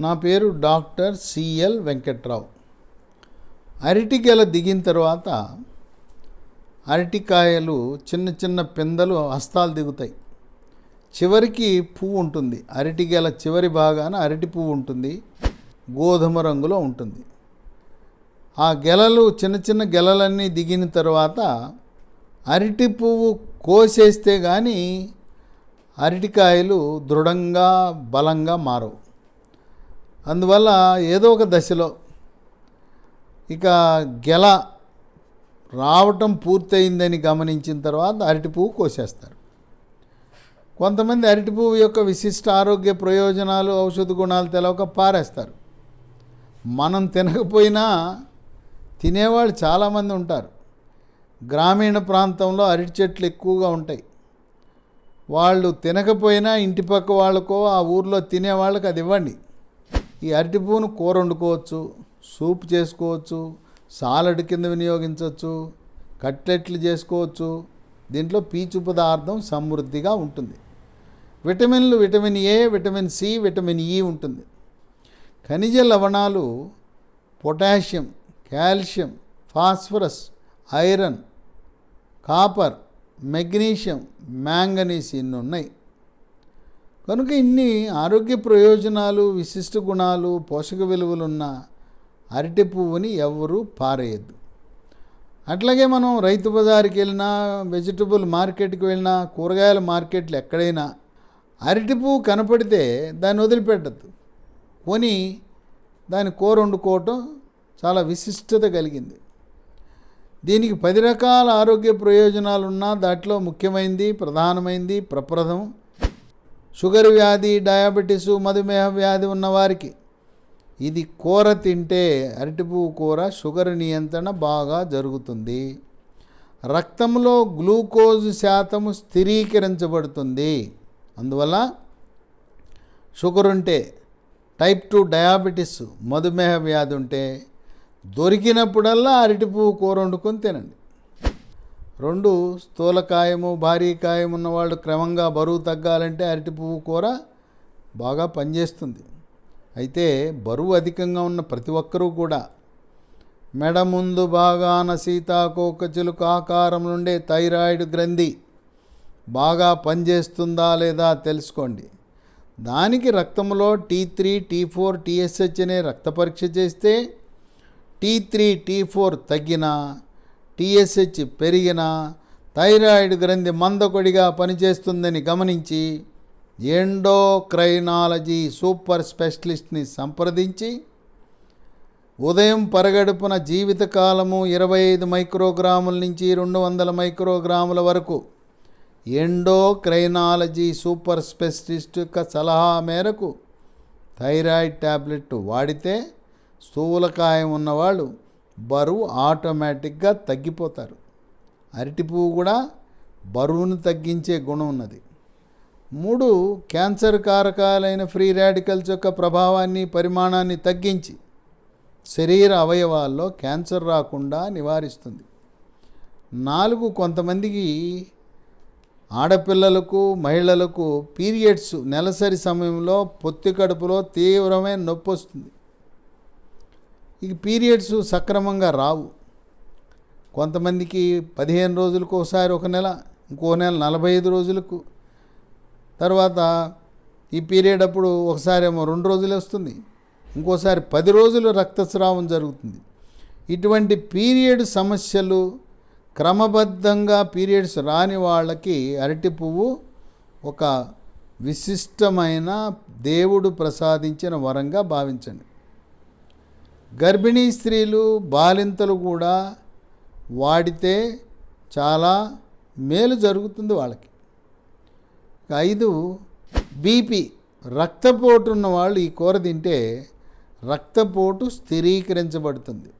నా పేరు doctor CL Venkatrao. అరటిగెల దిగిన తర్వాత అరటికాయలు చిన్న చిన్న పిందెలు హస్తాలు దిగుతాయి. చివరికి పువ్వు ఉంటుంది. అరటిగెల చివరి భాగాన అరటి పువ్వు ఉంటుంది. గోధుమ రంగులో ఉంటుంది. ఆ గెలలు చిన్న చిన్న గెలలన్నీ దిగిన తర్వాత అరటి పువ్వు కోసేస్తే కానీ అరటికాయలు దృఢంగా బలంగా మారవు. అందువల్ల ఏదో ఒక దశలో ఇక గెల రావటం పూర్తయిందని గమనించిన తర్వాత అరటి పువ్వు కోసేస్తారు. కొంతమంది అరటి పువ్వు యొక్క విశిష్ట ఆరోగ్య ప్రయోజనాలు ఔషధ గుణాలు తెలవక పారేస్తారు. మనం తినకపోయినా తినేవాళ్ళు చాలామంది ఉంటారు. గ్రామీణ ప్రాంతంలో అరటి చెట్లు ఎక్కువగా ఉంటాయి. వాళ్ళు తినకపోయినా ఇంటి పక్క వాళ్ళకో ఆ ఊర్లో తినేవాళ్ళకి అది ఇవ్వండి. ఈ అరటి పువ్వును కూర వండుకోవచ్చు సూప్ చేసుకోవచ్చు సాలడ్ కింద వినియోగించవచ్చు కట్లెట్లు చేసుకోవచ్చు. దీంట్లో పీచు పదార్థం సమృద్ధిగా ఉంటుంది. విటమిన్లు vitamin A vitamin C vitamin E ఉంటుంది. ఖనిజ లవణాలు potassium calcium phosphorus iron copper magnesium manganese ఇన్ని ఉన్నాయి? కనుక ఇన్ని ఆరోగ్య ప్రయోజనాలు విశిష్ట గుణాలు పోషక విలువలున్న అరటి పువ్వుని ఎవరూ పారేయద్దు. అట్లాగే మనం రైతు బజార్కి వెళ్ళినా వెజిటబుల్ మార్కెట్కి వెళ్ళినా కూరగాయల మార్కెట్లు ఎక్కడైనా అరటి పువ్వు కనపడితే దాన్ని వదిలిపెట్టద్దు. కొని దాని కూర వండుకోవటం చాలా విశిష్టత కలిగింది. దీనికి పది రకాల ఆరోగ్య ప్రయోజనాలు ఉన్నా దాంట్లో ముఖ్యమైనది ప్రధానమైనది ప్రప్రథం షుగర్ వ్యాధి డయాబెటీసు మధుమేహ వ్యాధి ఉన్నవారికి ఇది కూర తింటే అరటిపువ్వు కూర షుగర్ నియంత్రణ బాగా జరుగుతుంది. రక్తంలో గ్లూకోజ్ శాతము స్థిరీకరించబడుతుంది. అందువల్ల షుగర్ ఉంటే టైప్ టూ డయాబెటీస్ మధుమేహ వ్యాధి ఉంటే దొరికినప్పుడల్లా అరటిపువ్వు కూర వండుకొని తినండి. రెండు స్థూలకాయము భారీ కాయం ఉన్నవాళ్ళు క్రమంగా బరువు తగ్గాలంటే అరటి పువ్వు కూర బాగా పనిచేస్తుంది. అయితే బరువు అధికంగా ఉన్న ప్రతి ఒక్కరూ కూడా మెడ ముందు బాగాన సీతాకోక చిలుక ఆకారం నుండే థైరాయిడ్ గ్రంథి బాగా పనిచేస్తుందా లేదా తెలుసుకోండి. దానికి రక్తంలో T three T four TSH అనే రక్త పరీక్ష చేస్తే టీ త్రీ టీ ఫోర్ తగ్గినా టీఎస్హెచ్ పెరిగిన థైరాయిడ్ గ్రంథి మందకొడిగా పనిచేస్తుందని గమనించి ఎండోక్రైనాలజీ సూపర్ స్పెషలిస్ట్ని సంప్రదించి ఉదయం పరగడుపున జీవితకాలము ఇరవై ఐదు మైక్రోగ్రాముల నుంచి రెండు వందల మైక్రోగ్రాముల వరకు ఎండోక్రైనాలజీ సూపర్ స్పెషలిస్ట్ యొక్క సలహా మేరకు థైరాయిడ్ ట్యాబ్లెట్ వాడితే స్థూలకాయం ఉన్నవాళ్ళు బరువు ఆటోమేటిక్గా తగ్గిపోతారు. అరటి పువ్వు కూడా బరువును తగ్గించే గుణం ఉన్నది. మూడు క్యాన్సర్ కారకాలైన ఫ్రీ రాడికల్స్ యొక్క ప్రభావాన్ని పరిమాణాన్ని తగ్గించి శరీర అవయవాల్లో క్యాన్సర్ రాకుండా నివారిస్తుంది. నాలుగు కొంతమందికి ఆడపిల్లలకు మహిళలకు పీరియడ్స్ నెలసరి సమయంలో పొత్తి కడుపులో తీవ్రమైన నొప్పి వస్తుంది. ఇక పీరియడ్స్ సక్రమంగా రావు. కొంతమందికి పదిహేను రోజులకు ఒకసారి ఒక నెల ఇంకో నెల నలభై ఐదు రోజులకు. తర్వాత ఈ పీరియడ్ అప్పుడు ఒకసారి ఏమో రెండు రోజులు వస్తుంది ఇంకోసారి పది రోజులు రక్తస్రావం జరుగుతుంది. ఇటువంటి పీరియడ్ సమస్యలు క్రమబద్ధంగా పీరియడ్స్ రాని వాళ్ళకి అరటి పువ్వు ఒక విశిష్టమైన దేవుడు ప్రసాదించిన వరంగా భావించండి. గర్భిణీ స్త్రీలు బాలింతలు కూడా వాడితే చాలా మేలు జరుగుతుంది వాళ్ళకి. ఐదు బీపీ రక్తపోటు ఉన్న వాళ్ళు ఈ కూర తింటే రక్తపోటు స్థిరీకరించబడుతుంది.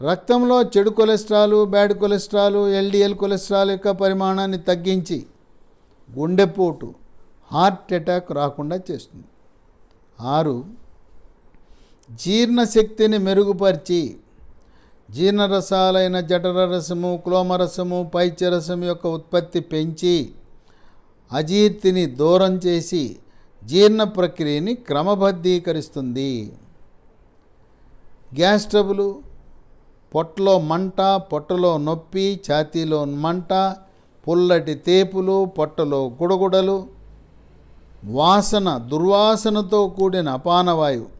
రక్తంలో చెడు cholesterol bad cholesterol LDL cholesterol యొక్క పరిమాణాన్ని తగ్గించి గుండెపోటు హార్ట్ అటాక్ రాకుండా చేస్తుంది. ఆరు జీర్ణశక్తిని మెరుగుపరిచి జీర్ణరసాలైన జఠర రసము క్లోమరసము పైత్యరసం యొక్క ఉత్పత్తి పెంచి అజీర్తిని దూరం చేసి జీర్ణ ప్రక్రియని క్రమబద్ధీకరిస్తుంది. గ్యాస్ ట్రబులు పొట్టలో మంట పొట్టలో నొప్పి ఛాతీలో మంట పుల్లటి తేపులు పొట్టలో గుడగుడలు వాసన దుర్వాసనతో కూడిన అపానవాయువు.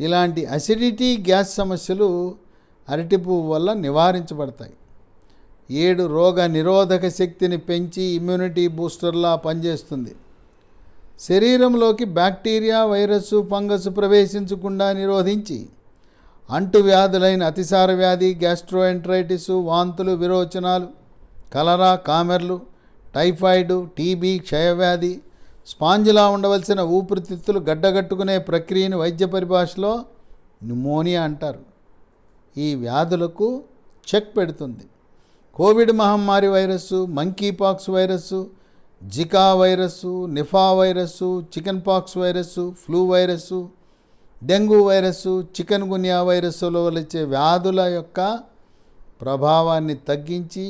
ఇలాంటి అసిడిటీ గ్యాస్ సమస్యలు అరటి పువ్వు వల్ల నివారించబడతాయి. ఏడు రోగ నిరోధక శక్తిని పెంచి ఇమ్యూనిటీ బూస్టర్లా పనిచేస్తుంది. శరీరంలోకి బ్యాక్టీరియా వైరస్ ఫంగస్ ప్రవేశించకుండా నిరోధించి అంటువ్యాధులైన అతిసార వ్యాధి గ్యాస్ట్రోఎంట్రైటిస్ వాంతులు విరోచనాలు కలరా కామెర్లు టైఫాయిడ్ టీబీ క్షయవ్యాధి స్పాంజిలా ఉండవలసిన ఊపిరితిత్తులు గడ్డగట్టుకునే ప్రక్రియను వైద్య పరిభాషలో న్యూమోనియా అంటారు. ఈ వ్యాధులకు చెక్ పెడుతుంది. కోవిడ్ మహమ్మారి virus monkeypox virus Zika virus Nipah virus chicken pox virus flu virus dengue virus chikungunya వైరస్సులో వచ్చే వ్యాధుల యొక్క ప్రభావాన్ని తగ్గించి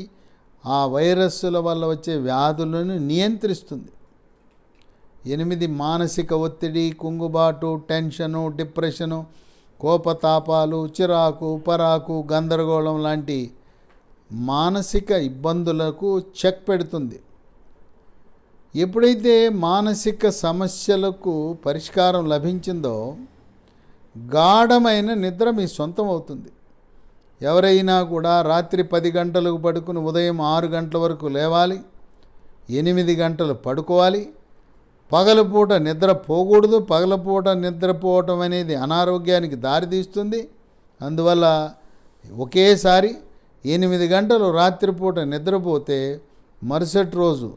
ఆ వైరస్సుల వల్ల వచ్చే వ్యాధులను నియంత్రిస్తుంది. ఎనిమిది మానసిక ఒత్తిడి కుంగుబాటు టెన్షను డిప్రెషను కోపతాపాలు చిరాకు పరాకు గందరగోళం లాంటి మానసిక ఇబ్బందులకు చెక్ పెడుతుంది. ఎప్పుడైతే మానసిక సమస్యలకు పరిష్కారం లభించిందో గాఢమైన నిద్ర మీ సొంతం అవుతుంది. ఎవరైనా కూడా రాత్రి పది గంటలకు పడుకుని ఉదయం ఆరు గంటల వరకు లేవాలి ఎనిమిది గంటలు పడుకోవాలి పగలపూట నిద్ర పోకూడదు పగలపూట నిద్రపోవటం అనేది అనారోగ్యానికి దారితీస్తుంది. అందువల్ల ఒకేసారి ఎనిమిది గంటలు రాత్రిపూట నిద్రపోతే మరుసటి రోజు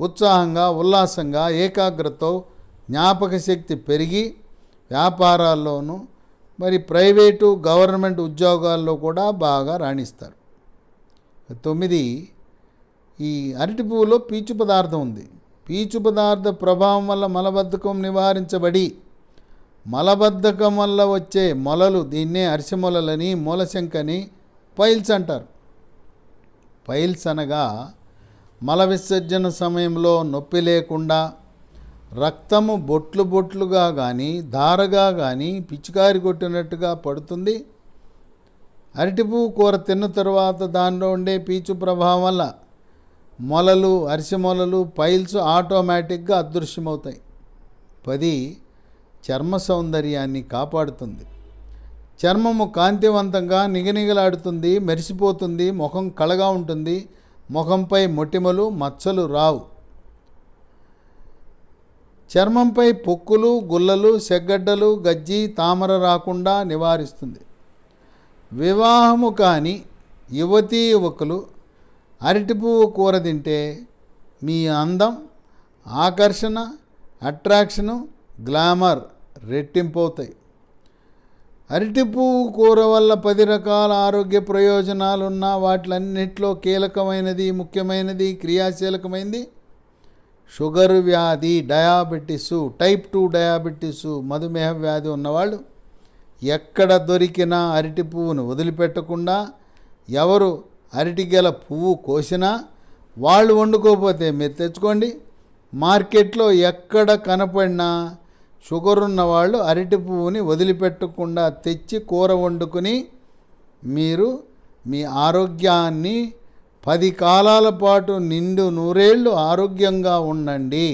ఉత్సాహంగా ఉల్లాసంగా ఏకాగ్రతతో జ్ఞాపక శక్తి పెరిగి వ్యాపారాల్లోనూ మరి ప్రైవేటు గవర్నమెంట్ ఉద్యోగాల్లో కూడా బాగా రాణిస్తారు. తొమ్మిది ఈ అరటి పువ్వులో పీచు పదార్థం ఉంది. పీచు పదార్థ ప్రభావం వల్ల మలబద్ధకం నివారించబడి మలబద్ధకం వల్ల వచ్చే మొలలు దీన్నే అరిసెమొలలని మూలశంకని పైల్స్ అంటారు. పైల్స్ అనగా మల విసర్జన సమయంలో నొప్పి లేకుండా రక్తము బొట్లు బొట్లుగా కానీ ధారగా కానీ పిచికారి కొట్టినట్టుగా పడుతుంది. అరటిపువ్వు కూర తిన్న తర్వాత దానిలో ఉండే పీచు ప్రభావం వల్ల మొలలు అరిసె మొలలు పైల్స్ ఆటోమేటిక్గా అదృశ్యమవుతాయి. పది చర్మ సౌందర్యాన్ని కాపాడుతుంది. చర్మము కాంతివంతంగా నిగనిగలాడుతుంది మెరిసిపోతుంది ముఖం కళగా ఉంటుంది ముఖంపై మొటిమలు మచ్చలు రావు. చర్మంపై పొక్కులు గుల్లలు సెగ్గడ్డలు గజ్జి తామర రాకుండా నివారిస్తుంది. వివాహము కాని యువతీ యువకులు అరటి పువ్వు కూర తింటే మీ అందం ఆకర్షణ అట్రాక్షను గ్లామర్ రెట్టింపవుతాయి. అరటి పువ్వు కూర వల్ల పది రకాల ఆరోగ్య ప్రయోజనాలున్న వాటిలన్నింటిలో కీలకమైనది ముఖ్యమైనది క్రియాశీలకమైనది షుగర్ వ్యాధి డయాబెటీసు టైప్ టూ డయాబెటిస్ మధుమేహ వ్యాధి ఉన్నవాళ్ళు ఎక్కడ దొరికినా అరటి పువ్వును వదిలిపెట్టకుండా ఎవరు అరటి గెల పువ్వు కోసినా వాళ్ళు వండుకోకపోతే మీరు తెచ్చుకోండి. మార్కెట్లో ఎక్కడ కనపడినా షుగర్ ఉన్న వాళ్ళు అరటి పువ్వుని వదిలిపెట్టకుండా తెచ్చి కూర వండుకొని మీరు మీ ఆరోగ్యాన్ని పది కాలాల పాటు నిండు నూరేళ్ళు ఆరోగ్యంగా ఉండండి.